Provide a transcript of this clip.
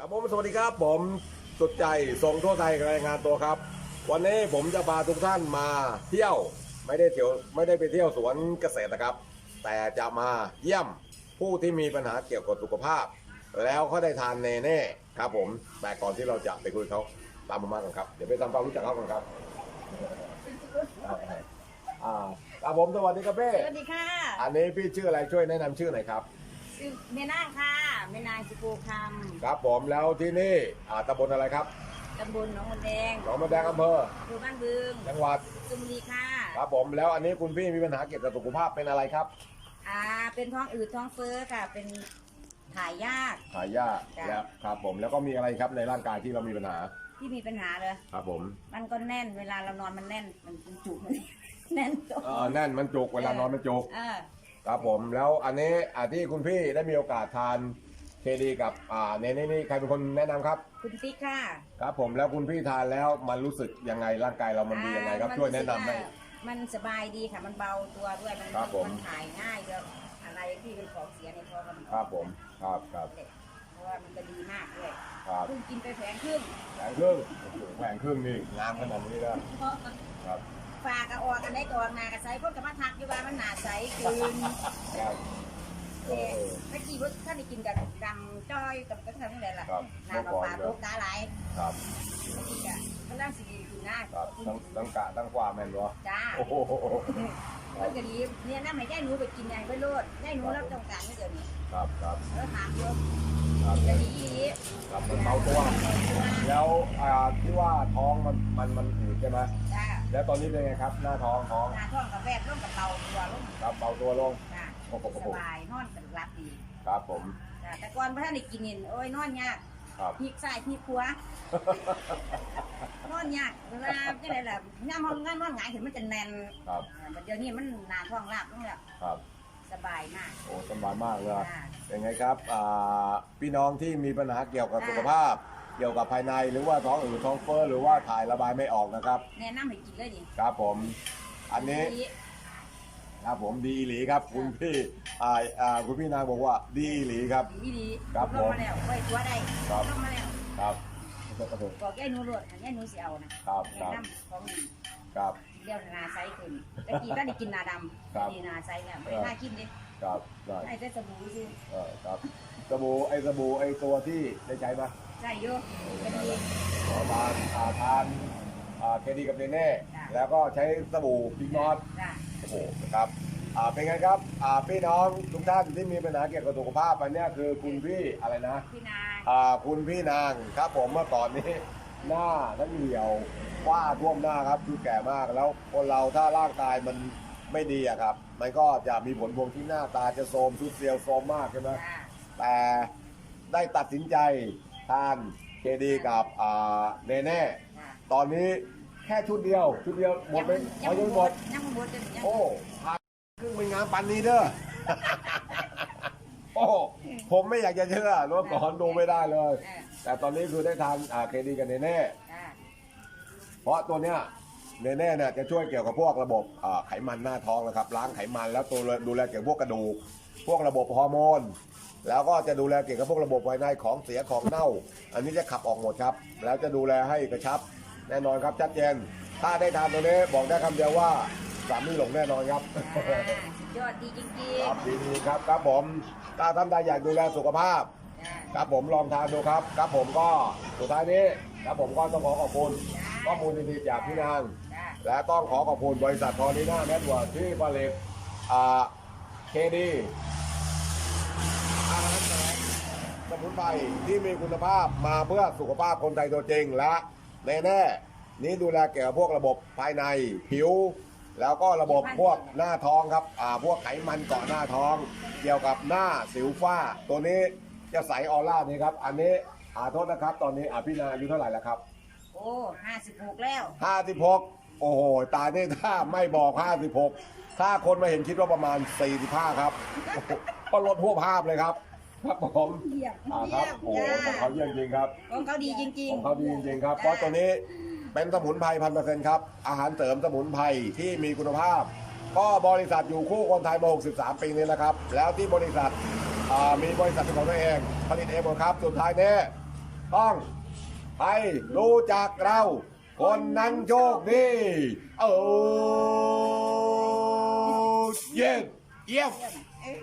ครับผมสวัสดีครับผมสุดใจส่งทั่วไทยรายงานตัวครับ วันนี้ผมจะพาทุกท่านมาเที่ยวไม่ได้เที่ยวไม่ได้ไปเที่ยวสวนเกษตรนะครับ แต่จะมาเยี่ยมผู้ที่มีปัญหาเกี่ยวกับสุขภาพ แล้วเขาได้ทานเนเน่ครับผมแต่ก่อนที่เราจะไปคุยเขาตามผมมากันครับเดี๋ยวไปทำความรู้จักเขากันครับอ่าครับผมสวัสดีครับเป้สวัสดีค่ะ อันนี้พี่ชื่ออะไรช่วยแนะนำชื่อหน่อยครับ ชื่อเมนางค่ะเมนางสิโกคครับผมแล้วที่นี่อ่าตำบลอะไรครับำตำบลหนองมนแดงหนองมะแดงอำเภออำเภอบ้านบึงจังหวัดสุมรีค่ะครับผมแล้วอันนี้คุณพี่มีปัญหาเกี่ยวกับสุขภาพเป็นอะไรครับอ่าเป็นท้องอืดท้องเฟ้อค่ะ เป็นถ่ายยาก ถ่ายยากจ้ะ แล้วครับผมแล้วก็มีอะไรครับในร่างกายที่เรามีปัญหาที่มีปัญหาเลยครับผมมันก็แน่นเวลาเรานอนมันแน่นมันจุกมันแน่นตัว เออแน่นมันจุกเวลานอนมันจุกเออ ครับผมแล้วอันนี้อ่าที่คุณพี่ได้มีโอกาสทานเคดีกับอ่าเนนี่นี่ใครเป็นคนแนะนำครับ คุณติ๊กค่ะครับผมแล้วคุณพี่ทานแล้วมันรู้สึกยังไงร่างกายเรามันดียังไงครับอ่าช่วยแนะนำมัให้รู้สึกว่ามันสบายดีค่ะ มันเบาตัวด้วย มันครับผมนถ่ายง่ายด้วยอะไรที่เป็นของเสียในท้องมันครับผมครับครับ เพราะว่ามันจะดีมากเลยครับ เพิ่งกินไปแผงครึ่งแผงครึ่งโอ้โหแผงครึ่งนี่งามขนาดนี้แล้วครับ ฝากกะออกกันได้ตัวนากระไซพวกกระมาทักอยู่ว่ามันหนาใสคืนครับเอ่อเมื่อกี้ว่าท่านได้กินกับดำจ้อยกับกระเทียมนี่แหละล่ะครับน้ำปลาปลาตุกตาไหลายครับเมื่อกี้กะกำลังสิกินหน้าครับตั้งตั้งกะตั้งความแม่นบ่จ้าโอ้โหมันก็ดีเนี่ยน้ำให้ยายหนูไปกินยายไปโลดยายหนูรับต้องการไม่เดี๋ยวนี้ครับครับแล้วถามเยอะครับจะดีอีครับมันเบาตัวแล้วอ่าที่ว่าท้องมันมันมันอืดใช่ไหมจ้า แล้วตอนนี้เป็นไงครับ หน้าท้องท้องหน้าท้องกับแวบร่มกับเบาตัวร่มครับเบาตัวลงจ้าโอ้โหสบายนอนกันรับดีครับผมจ้าแต่ก่อนพระท่านได้กินนี่โอ้ยนอนยากครับ พลิกซ้ายพลิกขวานอนยากเวลาจังไดล่ะย่ามห้องงานนอนหงายถึงมันจะแน่นครับอ่าบัดเดี๋ยวนี้มันหนาท้องลาบนั่นแหละครับสบายมากโอ้สบายมากเลย จ้าเป็นไงครับอ่าพี่น้องที่มีปัญหาเกี่ยวกับสุขภาพ เกี่ยวกับภายในหรือว่าท้องอืดท้องเฟ้อหรือว่าถ่ายระบายไม่ออกนะครับ แนะนำให้กินเลยดิครับผม อันนี้ครับผมดีอีหลีครับ คุณพี่อ่าอ่าคุณพี่นางบอกว่าดีอีหลีครับ ดีดีครับลผมงมาแล้วไว้ตัวได้ครับ ลงมาแล้วครับบอกยายหนูรวดยายหนูสิเอานะครับครัแนะบนำของดีครับเดี๋ยวหนาใสขึ้นตะกี้ก็ได้กินหนาดำครับดีหนาใสเนี่ยไม่ได้น่ากินดิครับได้ไอ้แต่สบู่สิเออครับสบู่ไอ้สบู่ไอ้ตัวที่ได้ใช้ไหม ใช่อยู่ก็ดี ขอทานอ่าทานอ่าเคดีกับเนเน่ จ้ะ แล้วก็ใช้สบู่พิกนอตจ้าโอ้โหนะครับอ่าเป็นไงครับอ่าพี่น้องทุกท่านที่มีปัญหาเกี่ยวกับสุขภาพอันเนี้ยคือคุณพี่อะไรนะพี่นางอ่าคุณพี่นางครับผมเมื่อก่อนนี้ หน้าทั้งเหี่ยวว่าท่วมหน้าครับคือแก่มากแล้วคนเราถ้าร่างกายมันไม่ดีอะครับ มันก็จะมีผลพวงที่หน้าตาจะโทรมทุดเซียวโทรมมากใช่ไหม จ้าแต่ได้ตัดสินใจ ทานเคดีกับอ่าเนเน่จ้าตอนนี้แค่ชุดเดียว ชุดเดียวหมดไปพอยังหมด ยังหมดยังยังโอ้ทานครึ่งเป็นงานปันนี้เด้อ โอ้ ผมไม่อยากจะเชื่อเมื่อก่อนดูไม่ได้เลย เออแต่ตอนนี้คือได้ทานอ่าเคดีกับเนเน่จ้าเพราะตัวเนี้ยเนเน่เนี่ยจะช่วยเกี่ยวกับพวกระบบอ่าไขมันหน้าท้องนะครับ ล้างไขมันแล้วตัวดูแลเกี่ยวกับพวกกระดูก พวกระบบฮอร์โมน แล้วก็จะดูแลเกี่ยวกับพวกระบบภายในของเสียของเน่า อันนี้จะขับออกหมดครับ แล้วจะดูแลให้กระชับ แน่นอนครับชัดเจน ถ้าได้ทานตัวนี้บอกได้คำเดียวว่าสามีหลงแน่นอนครับอ่าสุดยอดดีจริงครับดีๆครับครับผมถ้าท่านใดอยากดูแลสุขภาพๆจ้าครับผมลองทานดูครับ ครับผมก็สุดท้ายนี้ครับผมก็ต้องขอขอบคุณข้อมูลดีๆจากพี่นาง จ้าและต้องขอขอบคุณบริษัททอนีน่าเน็ตเวิร์กที่ผลิตเคดีอาหารแสงส มุนไพรที่มีคุณภาพมาเพื่อสุขภาพคนไทยตัวจริงและแน่ๆนี้ดูแลเกี่ยวกับพวกระบบภายในผิว แล้วก็ระบบพวกหน้าท้องครับอ่าพวกไขมันเกาะหน้าท้อง เกี่ยวกับหน้าสิวฝ้า ตัวนี้จะใสออร่านี่ครับ อันนี้อาโทษนะครับ ตอนนี้อาพี่นาอายุเท่าไหร่แล้วครับโอ้ห้าสิบหกแล้วห้าสิบหกโอ้โห ตายนี่ถ้าไม่บอกห้าสิบหกถ้าคนมาเห็นคิดว่าประมาณสี่สิบห้าครับโอ้โหก็ลดพวกภาพเลยครับ ครับผมเยี่ยมอ่าครับโอ้โหของเขาเยี่ยมจริงครับของเขาดีจริงของเขาดีจริงๆครับเพราะตัวนี้เป็นสมุนไพรพันเปอร์เซ็นต์ครับ อาหารเสริมสมุนไพรที่มีคุณภาพ ก็บริษัทอยู่คู่คนไทยมา 63 ปีนี้นะครับ แล้วที่บริษัทอ่ามีบริษัทเป็นของตัวเองผลิตเองหมดครับสุดท้ายนี้ต้องใครรู้จักเรา คนนั้นโชคดีโอ้เยี่ยมเยี่ยมเอ้ย